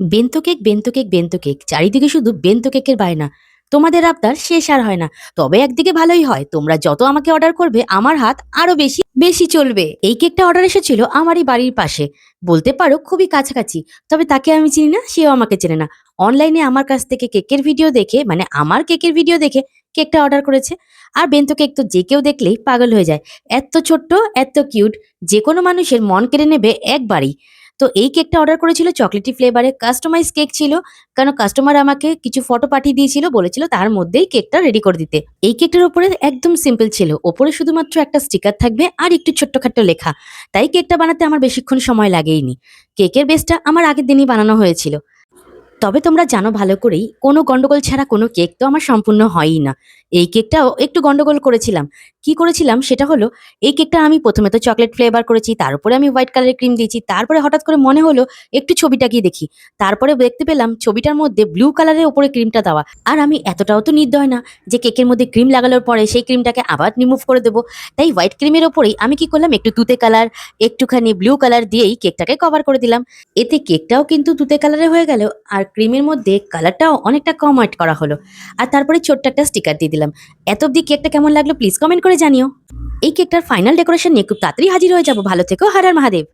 Bento cake bento cake bento cake চারিদিকে শুধু বেন্ত কেকের বায়না। তোমাদের আবদার শেষ আর হয় না। তবে একদিকে ভালোই হয়। তোমরা যত আমাকে অর্ডার করবে, আমার হাত আরও বেশি বেশি চলবে। এই কেকটা অর্ডার এসেছিল আমারই বাড়ির পাশে। বলতে পারো খুবই কাছাকাছি, তবে তাকে আমি চিনি না, সেও আমাকে চেনে না। অনলাইনে আমার কাছ থেকে কেকের ভিডিও দেখে মানে আমার কেকের ভিডিও দেখে কেকটা অর্ডার করেছে। আর বেন্ত কেক তো যে কেউ দেখলেই পাগল হয়ে যায়। এত ছোট্ট, এত কিউট যে কোনো মানুষের মন কেড়ে নেবে একবারই। তো এই কেকটা অর্ডার করেছিল চকলেটি ফ্লেভারে কাস্টমাইজ কেক ছিল কারণ কাস্টমার আমাকে কিছু ফটো পাঠিয়ে দিয়েছিল, বলেছিল তার মধ্যেই কেকটা রেডি করে দিতে। এই কেকটার উপরে একদম সিম্পল ছিল ওপরে শুধুমাত্র একটা স্টিকার থাকবে আর একটু ছোট্টখাট্ট লেখা। তাই কেকটা বানাতে আমার বেশিক্ষণ সময় লাগেইনি। কেকের বেসটা আমার আগের দিনই বানানো হয়েছিল। তবে তোমরা জানো ভালো করেই, কোনো গন্ডগোল ছাড়া কোনো কেক তো আমার সম্পূর্ণ হয়ই না। এই কেকটাও একটু গন্ডগোল করেছিলাম। কি করেছিলাম? সেটা হলো, এই কেকটা আমি প্রথমে তো চকলেট ফ্লেভার করেছি তার উপরে আমি হোয়াইট কালারের ক্রিম দিয়েছি, তারপরে হঠাৎ করে মনে হলো একটু ছবিটা গিয়ে দেখি। তারপরে দেখতে পেলাম ছবিটার মধ্যে ব্লু কালারের উপরে ক্রিমটা দেওয়া। আর আমি এতটাও তো নির্দয় না যে কেকের মধ্যে ক্রিম লাগানোর পরে সেই ক্রিমটাকে আবার রিমুভ করে দেবো। তাই হোয়াইট ক্রিমের ওপরেই আমি কি করলাম, একটু তুতে কালার একটুখানি ব্লু কালার দিয়েই কেকটাকে কভার করে দিলাম। এতে কেকটাও কিন্তু তুতে কালারে হয়ে গেল, আর ক্রিমের মধ্যে কালারটাও অনেকটা কম অ্যাড করা হলো। আর তারপরে ছোট্ট একটা স্টিকার দিয়ে দিলাম এত অব্দি কেকটা কেমন লাগল? প্লিজ কমেন্ট করে জানিও। এই কেকটার ফাইনাল ডেকোরেশন নিয়ে খুব তাড়াতাড়ি হাজির হয়ে যাব। ভালো থেকো হারার মহাদেব।